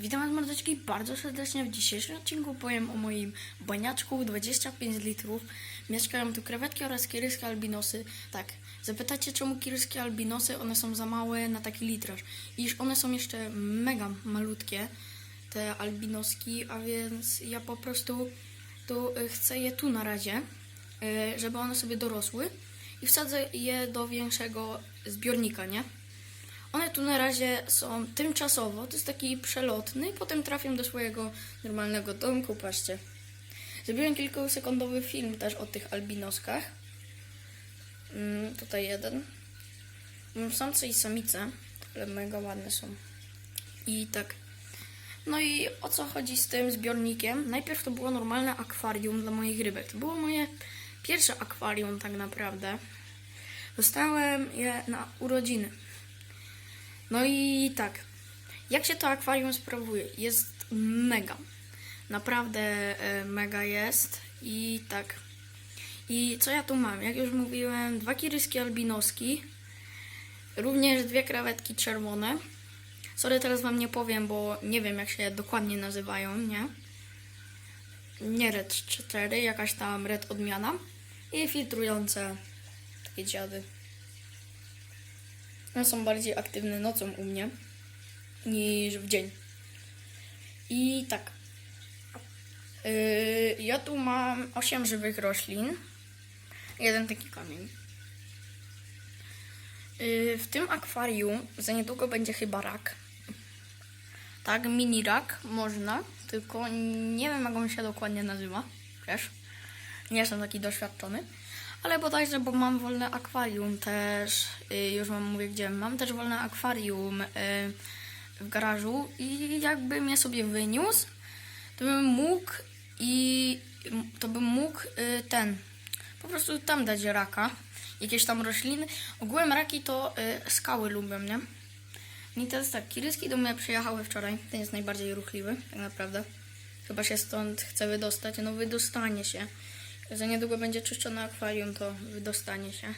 Witam Was mordeczki bardzo serdecznie. W dzisiejszym odcinku powiem o moim baniaczku 25 litrów. Mieszkają tu krewetki oraz kiryskie albinosy. Tak, zapytacie czemu kiryskie albinosy? One są za małe na taki litraż. Iż one są jeszcze mega malutkie, te albinoski, a więc ja po prostu tu y, chcę je tu na razie, y, żeby one sobie dorosły i wsadzę je do większego zbiornika, nie? One tu na razie są tymczasowo, to jest taki przelotny, potem trafią do swojego normalnego domku, patrzcie. Zrobiłem kilkusekundowy film też o tych albinoskach. Mm, tutaj jeden. Mam samce i samice, ale mega ładne są. I tak. No i o co chodzi z tym zbiornikiem? Najpierw to było normalne akwarium dla moich rybek. To było moje pierwsze akwarium tak naprawdę. Dostałem je na urodziny. No i tak, jak się to akwarium sprawuje? Jest mega. Naprawdę e, mega jest. I tak. I co ja tu mam? Jak już mówiłem, dwa kiryski albinoski, również dwie krewetki czerwone. Sorry, teraz wam nie powiem, bo nie wiem jak się dokładnie nazywają, nie? Nie red 4, jakaś tam red odmiana. I filtrujące takie dziady. One są bardziej aktywne nocą u mnie niż w dzień. I tak. Yy, ja tu mam 8 żywych roślin. Jeden taki kamień. Yy, w tym akwarium za niedługo będzie chyba rak. Tak, mini rak można, tylko nie wiem jak on się dokładnie nazywa. Wiesz? Nie jestem taki doświadczony. Ale bodajże, bo mam wolne akwarium też, y, już wam mówię gdzie, mam też wolne akwarium y, w garażu i jakbym je sobie wyniósł, to bym mógł i to bym mógł y, ten, po prostu tam dać raka, jakieś tam rośliny. Ogółem raki to skały lubią, nie? I teraz tak, kiryski do mnie przyjechały wczoraj, ten jest najbardziej ruchliwy, tak naprawdę. Chyba się stąd chce wydostać, no wydostanie się. Za niedługo będzie czyszczone akwarium, to wydostanie się.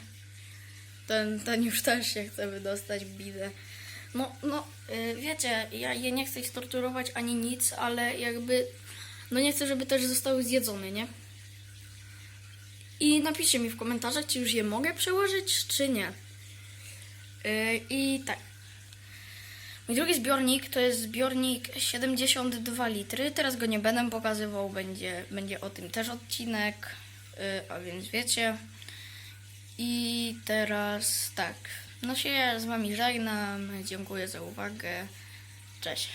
Ten, ten już też się chce wydostać bidę. No, no, y, wiecie, ja je nie chcę ich torturować ani nic, ale jakby, no nie chcę, żeby też zostały zjedzone, nie? I napiszcie mi w komentarzach, czy już je mogę przełożyć, czy nie. Y, I tak. Mój drugi zbiornik to jest zbiornik 72 litry. Teraz go nie będę pokazywał, będzie, będzie o tym też odcinek, y, a więc wiecie. I teraz tak, no się z wami żegnam, dziękuję za uwagę, cześć.